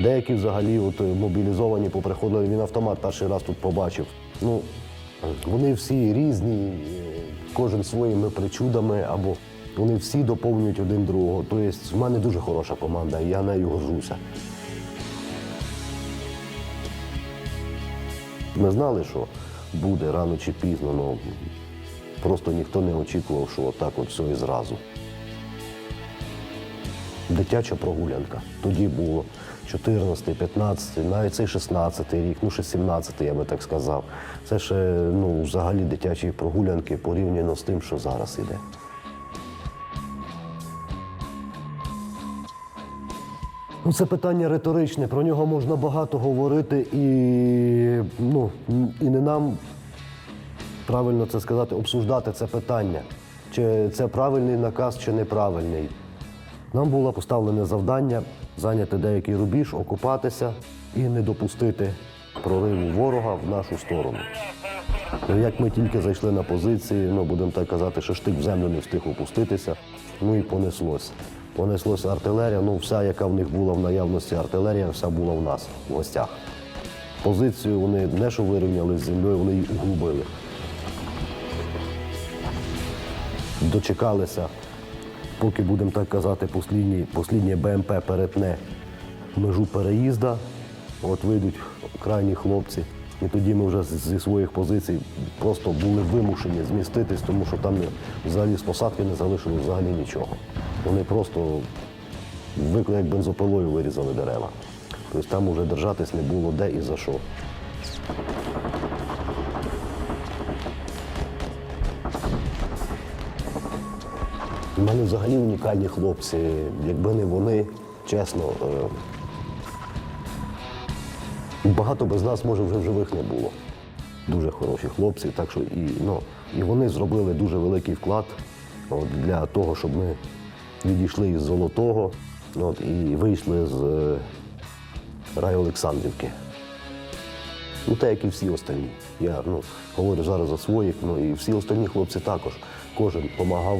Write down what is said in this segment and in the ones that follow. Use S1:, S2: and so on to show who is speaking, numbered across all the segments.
S1: Деякі взагалі от, е, мобілізовані поприходили, він автомат перший раз тут побачив. Ну, вони всі різні, е, кожен своїми причудами, або вони всі доповнюють один другого. Тобто в мене дуже хороша команда, і я нею горжуся. Ми знали, що буде рано чи пізно, але просто ніхто не очікував, що отак от все і зразу. Дитяча прогулянка. Тоді було 14, 15, навіть цей 16 рік, ну ще 17, я би так сказав. Це ще ну, взагалі дитячі прогулянки порівняно з тим, що зараз іде. Ну, це питання риторичне, про нього можна багато говорити, і, ну, і не нам правильно це сказати, обсуждати це питання. Чи це правильний наказ, чи неправильний. Нам було поставлене завдання зайняти деякий рубіж, окупатися і не допустити прориву ворога в нашу сторону. Ну, Як ми тільки зайшли на позиції, ну будемо так казати, що штик в землю не встиг опуститися, ну і понеслося. Понеслося артилерія, ну вся, яка в них була в наявності артилерія, вся була в нас в гостях. Позицію вони не що вирівняли з землею, вони її углубили. Дочекалися, поки будемо так казати, послідній, посліднє БМП перетне межу переїзда. От вийдуть крайні хлопці. І тоді ми вже зі своїх позицій просто були вимушені зміститись, тому що там взагалі з посадки не залишилось взагалі нічого. Вони просто викли як бензопилою вирізали дерева. Тобто там вже держатись не було де і за що. У мене взагалі унікальні хлопці. Якби не вони, чесно, е, багато без нас, може, вже в живих не було. Дуже хороші хлопці, так що і, ну, і вони зробили дуже великий вклад от, для того, щоб ми відійшли із Золотого от, і вийшли з е, раю Олександрівки. Ну, так як і всі остальні. Я ну, говорю зараз за своїх, ну і всі остальні хлопці також. Кожен допомагав,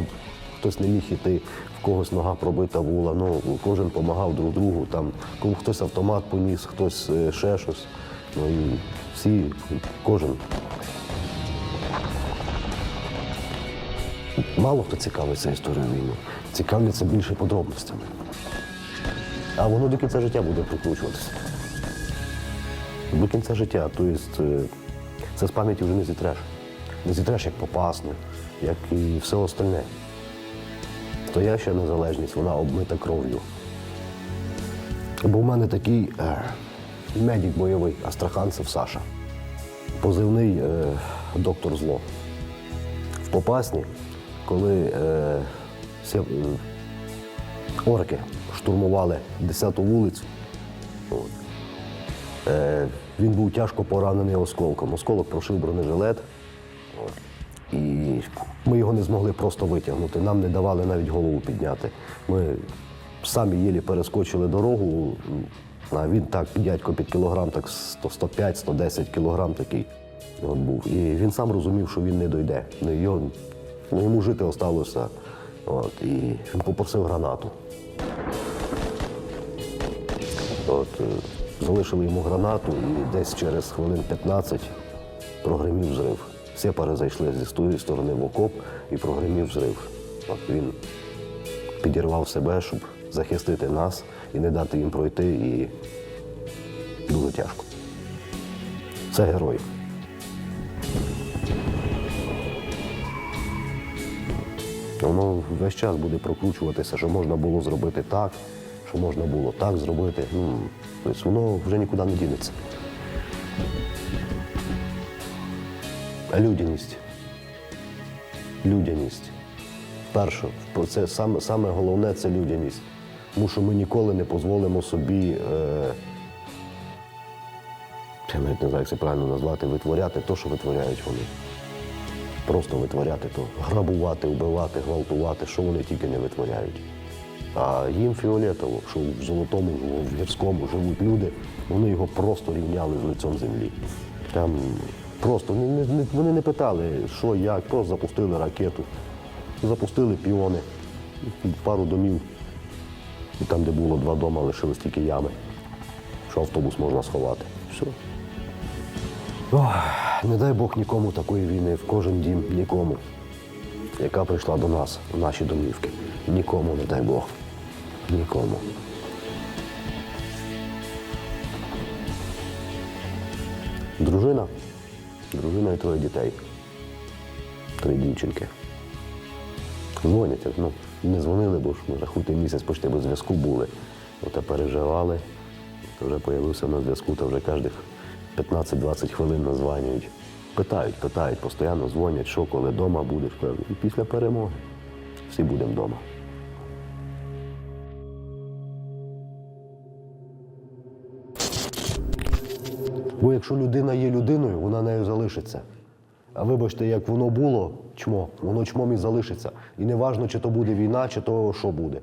S1: хтось не міг іти, в когось нога пробита була. Ну, кожен допомагав друг другу. Там, кому хтось автомат поніс, хтось е, ще щось. Ну і всі, кожен. Мало хто цікавиться історією війни. Цікавляться більше подробностями. А воно до кінця життя буде прикручуватися. До кінця життя. Тобто це з пам'яті вже не зітреш. Не зітреш як попасну, як і все остальне. Стояща незалежність, вона обмита кров'ю. Бо в мене такий е, медик бойовий, астраханцев Саша. Позивний е, доктор зло. В Попасні, коли е, ся- е, орки штурмували 10-ту вулицю, от, Е, Він був тяжко поранений осколком. Осколок прошив бронежилет. От. І ми його не змогли просто витягнути. Нам не давали навіть голову підняти. Ми самі єлі перескочили дорогу, а він так, дядько під кілограм, так 105-110 кілограм такий от був. І він сам розумів, що він не дойде. Його, йому жити осталося. От. І він попросив гранату. От, е, залишили йому гранату і десь через хвилин 15 прогримів взрив. Всі пари зайшли зі тої сторони в окоп і прогримів взрив. Він підірвав себе, щоб захистити нас і не дати їм пройти, і дуже тяжко. Це герой. Воно весь час буде прокручуватися, що можна було зробити так, що можна було так зробити. Ну, тобто воно вже нікуди не дінеться. Людяність. Людяність. Перше, це саме, саме головне це людяність. Тому що ми ніколи не дозволимо собі, е, я навіть не знаю, як це правильно назвати, витворяти те, що витворяють вони. Просто витворяти то, грабувати, вбивати, гвалтувати, що вони тільки не витворяють. А їм фіолетово, що в золотому, в гірському живуть люди, вони його просто рівняли з лицем землі. Там просто вони не, не- вони не питали, що, як, просто запустили ракету, запустили піони, пару домів. І там, де було два дома, лишились тільки ями. що автобус можна сховати. Все. Ох, не дай Бог нікому такої війни, в кожен дім, нікому, яка прийшла до нас, в наші домівки. Нікому, не дай Бог. Нікому. Дружина. Дружина і троє дітей. Три дівчинки. Дзвонять, ну, не дзвонили, бо ж ми рахуйте місяць почти без зв'язку були. Оте переживали. То вже з'явився на зв'язку, то вже кожних 15-20 хвилин названюють. Питають, питають, постійно дзвонять, що коли вдома будеш. І після перемоги всі будемо вдома. Бо якщо людина є людиною, вона нею залишиться. А вибачте, як воно було чмо, воно чмом і залишиться. І не важно, чи то буде війна, чи то що буде.